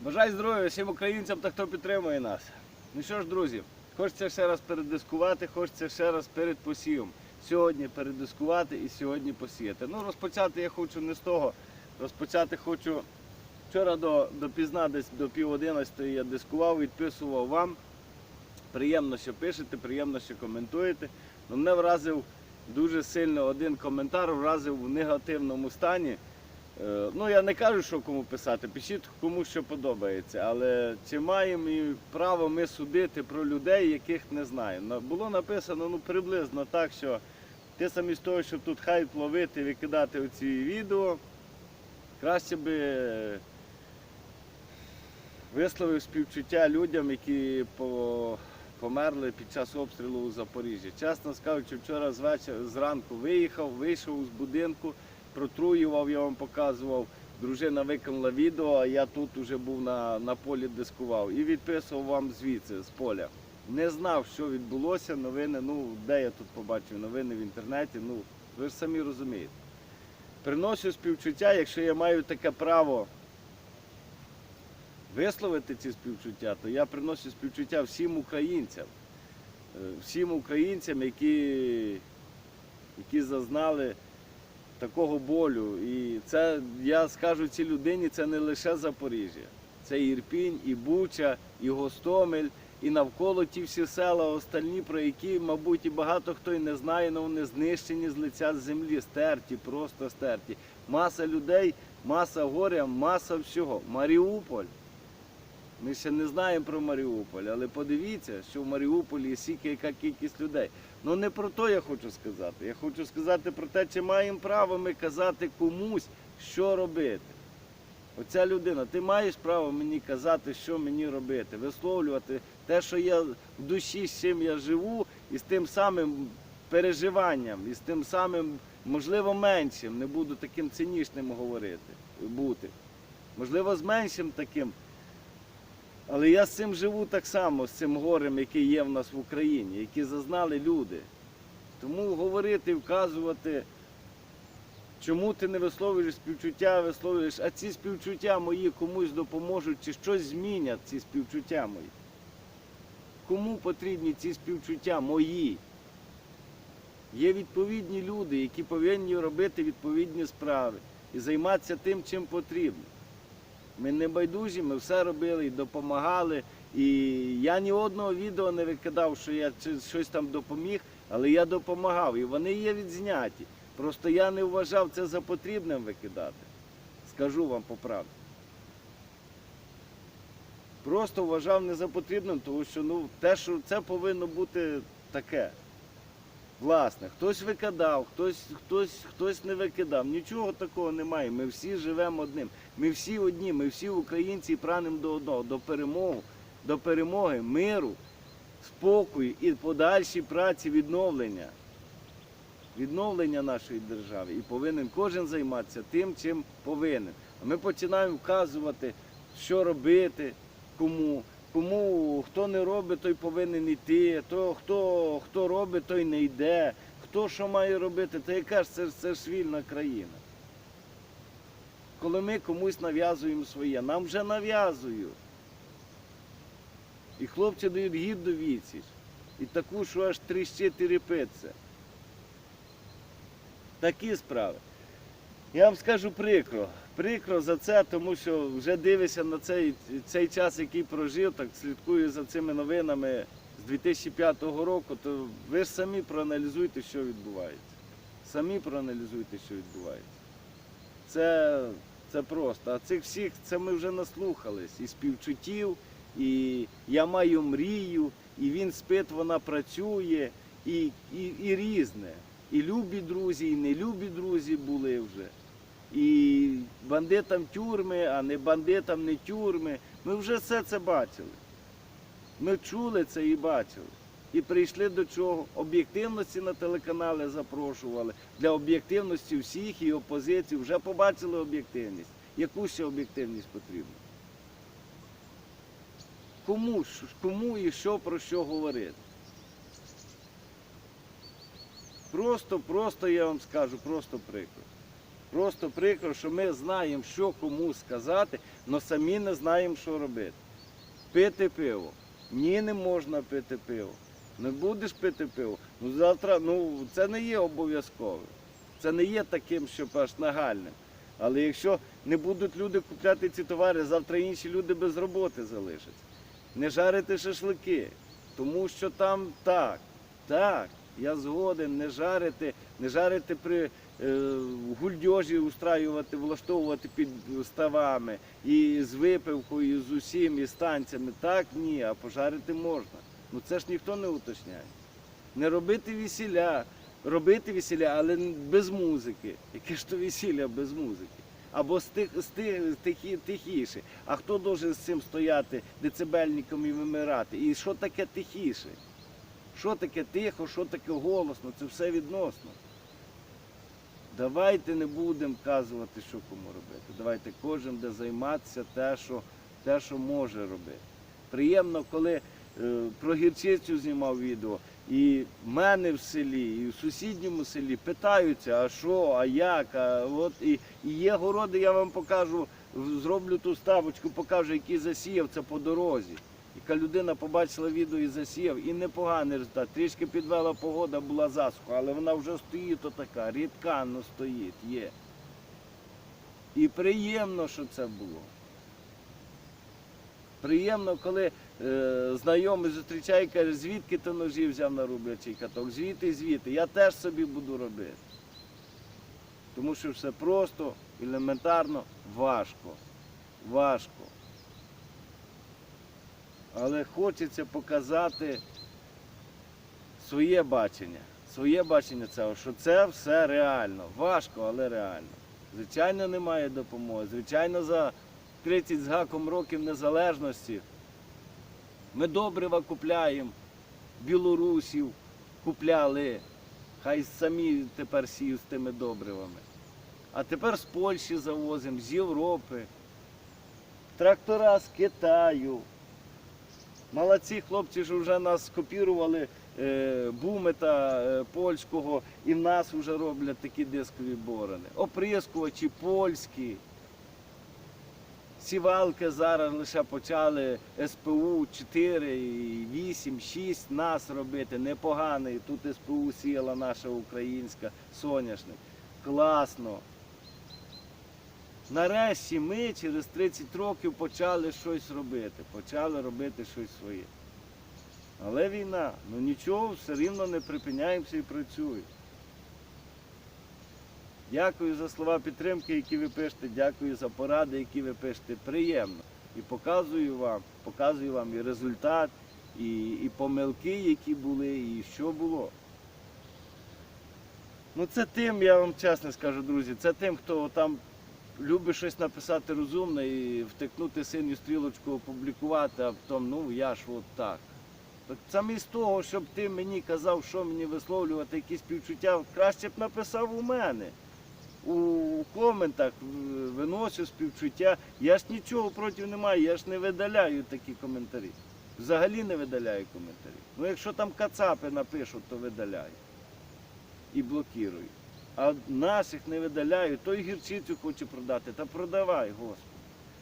Бажаю здоров'я всім українцям та хто підтримує нас. Ну що ж, друзі, хочеться ще раз передискувати, хочеться ще раз перед посівом. Сьогодні передискувати і сьогодні посіяти. Ну, розпочати я хочу не з того. Розпочати хочу вчора до, допізна, десь до пів одинадцятої я дискував, відписував вам. Приємно, що пишете, приємно, що коментуєте. Ну, мене вразив дуже сильно один коментар, вразив в негативному стані. Е, Ну, я не кажу, що кому писати, пишіть кому що подобається. Але чи маємо і право ми судити про людей, яких не знаємо? Було написано ну, приблизно так, що ти замість того, щоб тут хайп ловити, викидати оці відео, краще би е, висловив співчуття людям, які по, померли під час обстрілу у Запоріжжі. Чесно скажучи, вчора звечір, зранку виїхав, вийшов з будинку, протруював, я вам показував. Дружина викинула відео, а я тут вже був на, на полі дискував і відписував вам звідси, з поля. Не знав, що відбулося, новини, ну, де я тут побачив новини в інтернеті, ну, ви ж самі розумієте. Приношу співчуття, якщо я маю таке право висловити ці співчуття, то я приношу співчуття всім українцям. Е, Всім українцям, які, які зазнали такого болю. І це, я скажу цій людині, це не лише Запоріжжя. Це Ірпінь, і Буча, і Гостомель, і навколо ті всі села остальні, про які, мабуть, і багато хто і не знає, але вони знищені з лиця землі, стерті, просто стерті. Маса людей, маса горя, маса всього. Маріуполь. Ми ще не знаємо про Маріуполь, але подивіться, що в Маріуполі є яка кількість людей. Ну не про то я хочу сказати. Я хочу сказати про те, чи маємо право ми казати комусь, що робити. Оця людина, ти маєш право мені казати, що мені робити, висловлювати те, що я в душі, з чим я живу, і з тим самим переживанням, і з тим самим, можливо, меншим, не буду таким цинічним говорити, бути. Можливо, з меншим таким. Але я з цим живу так само, з цим горем, який є в нас в Україні, які зазнали люди. Тому говорити, вказувати, чому ти не висловлюєш співчуття, висловлюєш, а ці співчуття мої комусь допоможуть чи щось змінять ці співчуття мої. Кому потрібні ці співчуття мої? Є відповідні люди, які повинні робити відповідні справи і займатися тим, чим потрібно. Ми не байдужі, ми все робили і допомагали. І я ні одного відео не викидав, що я щось там допоміг, але я допомагав. І вони є відзняті. Просто я не вважав це за потрібним викидати. Скажу вам по правді. Просто вважав не за потрібним, тому що ну, те, що це повинно бути таке. Власне, хтось викидав, хтось, хтось, хтось не викидав. Нічого такого немає. Ми всі живемо одним. Ми всі одні, ми всі українці і прагнемо до одного, до перемоги, до перемоги, миру, спокою і подальшій праці відновлення. Відновлення нашої держави. І повинен кожен займатися тим, чим повинен. А ми починаємо вказувати, що робити, кому. Кому хто не робить, той повинен йти, то хто, хто робить, той не йде. Хто що має робити, то яка ж це, це ж вільна країна. Коли ми комусь нав'язуємо своє, нам вже нав'язують. І хлопці дають гідну відсіч. І таку, що аж тріщить і репиться. Такі справи. Я вам скажу прикро. Прикро за це, тому що вже дивишся на цей, цей час, який прожив, так слідкую за цими новинами з 2005 року, то ви ж самі проаналізуйте, що відбувається. Самі проаналізуйте, що відбувається. Це, це просто. А цих всіх це ми вже наслухались. І співчуттів, і я маю мрію, і він спить, вона працює, і, і, і різне. І любі друзі, і нелюбі друзі були вже. І бандитам тюрми, а не бандитам не тюрми. Ми вже все це бачили. Ми чули це і бачили. І прийшли до чого? Об'єктивності на телеканали запрошували. Для об'єктивності всіх і опозиції вже побачили об'єктивність. Яку ще об'єктивність потрібна? Кому, кому і що про що говорити? Просто, просто я вам скажу, просто приклад. Просто прикро, що ми знаємо, що кому сказати, але самі не знаємо, що робити. Пити пиво. Ні, не можна пити пиво. Не будеш пити пиво. Ну завтра, ну це не є обов'язковим. Це не є таким, що аж нагальним. Але якщо не будуть люди купляти ці товари, завтра інші люди без роботи залишаться. Не жарити шашлики, тому що там так, так, я згоден не жарити, не жарити при е, гульдьожі устраювати, влаштовувати під ставами і з випивкою, і з усім, і з танцями. Так, ні, а пожарити можна. Ну це ж ніхто не уточняє. Не робити весілля, робити весілля, але без музики. Яке ж то весілля без музики? Або стих, стих, тихі, тихіше. А хто должен з цим стояти децибельником і вимирати? І що таке тихіше? Що таке тихо, що таке голосно? Це все відносно. Давайте не будемо вказувати, що кому робити. Давайте кожен де займатися те, що, те, що може робити. Приємно, коли е, про гірчицю знімав відео, і в мене в селі, і в сусідньому селі питаються, а що, а як, а от і, і є городи, я вам покажу, зроблю ту ставочку, покажу, який засіяв це по дорозі. Яка людина побачила відео і засіяв, і непоганий результат. Трішки підвела погода, була засуха, але вона вже стоїть отака, рідка ну стоїть, є. І приємно, що це було. Приємно, коли е, знайомий зустрічає і каже, звідки ти ножі взяв на рублячий каток, звідти звідти. Я теж собі буду робити. Тому що все просто, елементарно, важко. Важко. Але хочеться показати своє бачення. Своє бачення цього, що це все реально. Важко, але реально. Звичайно, немає допомоги. Звичайно, за 30 з гаком років незалежності ми добрива купляємо, білорусів купляли, хай самі тепер сіють з тими добривами. А тепер з Польщі завозимо, з Європи, трактора з Китаю. Молодці хлопці ж вже нас скопірували е, бумета е, польського і в нас вже роблять такі дискові борони. Оприскувачі польські. Сівалки зараз лише почали СПУ 4, 8, 6 нас робити. Непоганий. Тут СПУ сіяла наша українська соняшник. Класно. Нарешті ми через 30 років почали щось робити, почали робити щось своє. Але війна, ну нічого, все рівно не припиняємося і працюємо. Дякую за слова підтримки, які ви пишете, дякую за поради, які ви пишете. Приємно. І показую вам, показую вам і результат, і, і помилки, які були, і що було. Ну це тим, я вам чесно скажу, друзі, це тим, хто там любить щось написати розумне і втикнути синю стрілочку, опублікувати, а потім, ну я ж от так. Так саме з того, щоб ти мені казав, що мені висловлювати, якісь співчуття, краще б написав у мене. У коментах виносив співчуття. Я ж нічого проти не маю, я ж не видаляю такі коментарі. Взагалі не видаляю коментарі. Ну якщо там кацапи напишуть, то видаляю. І блокірую. А наших не видаляю, той гірчицю хоче продати, та продавай, Господи.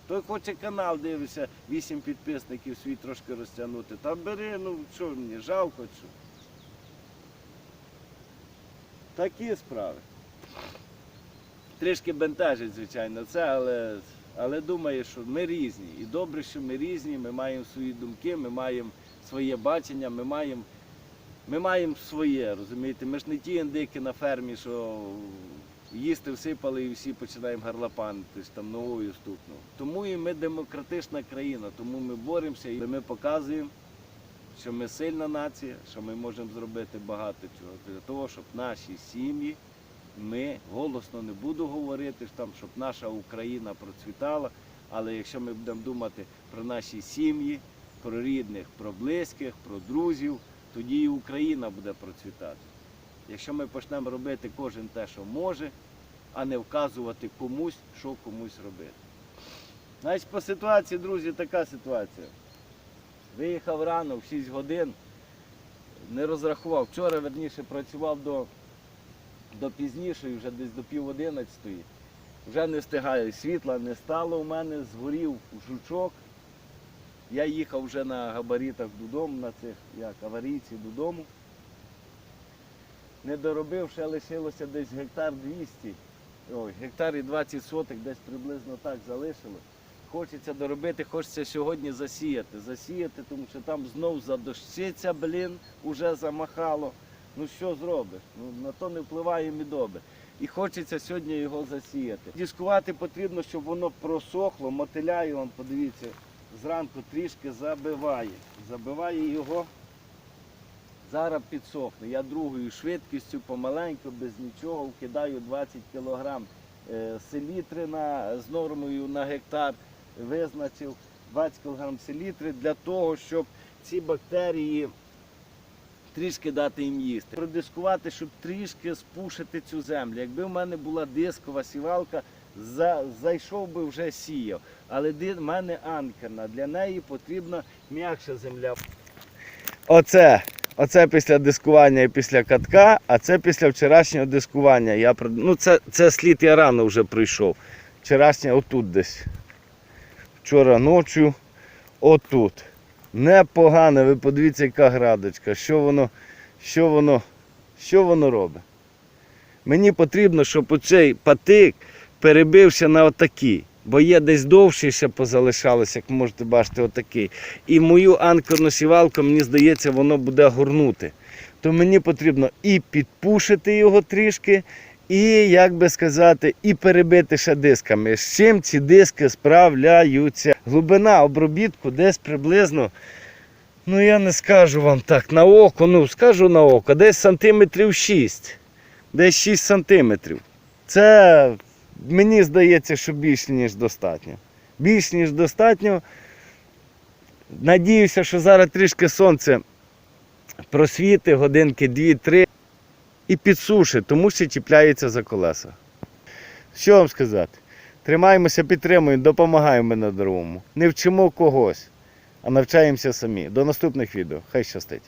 Той хоче канал, дивишся, вісім підписників свій трошки розтягнути. Та бери, ну що мені, жалко що. Такі справи. Трішки бентежить, звичайно, це, але, але думаю, що ми різні. І добре, що ми різні, ми маємо свої думки, ми маємо своє бачення, ми маємо, ми маємо своє, розумієте? Ми ж не ті індики на фермі, що їсти всипали і всі починаємо гарлапанити, там ногою стукнув. Тому і ми демократична країна, тому ми боремося і ми показуємо, що ми сильна нація, що ми можемо зробити багато чого для того, щоб наші сім'ї ми голосно не буду говорити, там, щоб наша Україна процвітала. Але якщо ми будемо думати про наші сім'ї, про рідних, про близьких, про друзів, тоді і Україна буде процвітати. Якщо ми почнемо робити кожен те, що може, а не вказувати комусь, що комусь робити. Значить, по ситуації, друзі, така ситуація. Виїхав рано в 6 годин, не розрахував. Вчора, верніше, працював до до пізнішої, вже десь до пів одинадцятої. вже не встигаю. Світла не стало у мене, згорів жучок. Я їхав вже на габаритах додому, на цих як аварійці додому. Не доробив, ще лишилося десь гектар 200, ой, гектар і 20 соток, десь приблизно так залишилось. Хочеться доробити, хочеться сьогодні засіяти. Засіяти, тому що там знов задощиться, блін, уже замахало. Ну що зробиш? Ну, на то не впливає мідоби. І хочеться сьогодні його засіяти. Дискувати потрібно, щоб воно просохло, мотиляє, вам подивіться, зранку трішки забиває. Забиває його. Зараз підсохне. Я другою швидкістю помаленьку, без нічого, вкидаю 20 кг селітри на, з нормою на гектар, визначив 20 кг селітри для того, щоб ці бактерії трішки дати їм їсти. Продискувати, щоб трішки спушити цю землю. Якби в мене була дискова сівалка, за, зайшов би вже сіяв. Але в мене анкерна, для неї потрібна м'якша земля. Оце, оце після дискування і після катка, а це після вчорашнього дискування. Я, ну, це, це слід я рано вже прийшов. Вчорашнє отут десь. Вчора ночі отут. Непогано, ви подивіться, яка градочка, що воно, що воно, що воно робить. Мені потрібно, щоб оцей патик перебився на отакий. Бо є десь довші ще позалишалося, як можете бачити, отакий. І мою анкерну сівалку, мені здається, воно буде горнути. То мені потрібно і підпушити його трішки, і, як би сказати, і перебити ще дисками. З чим ці диски справляються? Глибина обробітку десь приблизно, ну я не скажу вам так, на око, ну скажу на око, десь сантиметрів 6. Десь 6 сантиметрів. Це мені здається, що більш ніж достатньо. Більш ніж достатньо. Надіюся, що зараз трішки сонце просвіти годинки 2-3 і підсушить, тому що чіпляється за колеса. Що вам сказати? Тримаємося, підтримуємо, допомагаємо на дорогому. Не вчимо когось, а навчаємося самі. До наступних відео. Хай щастить.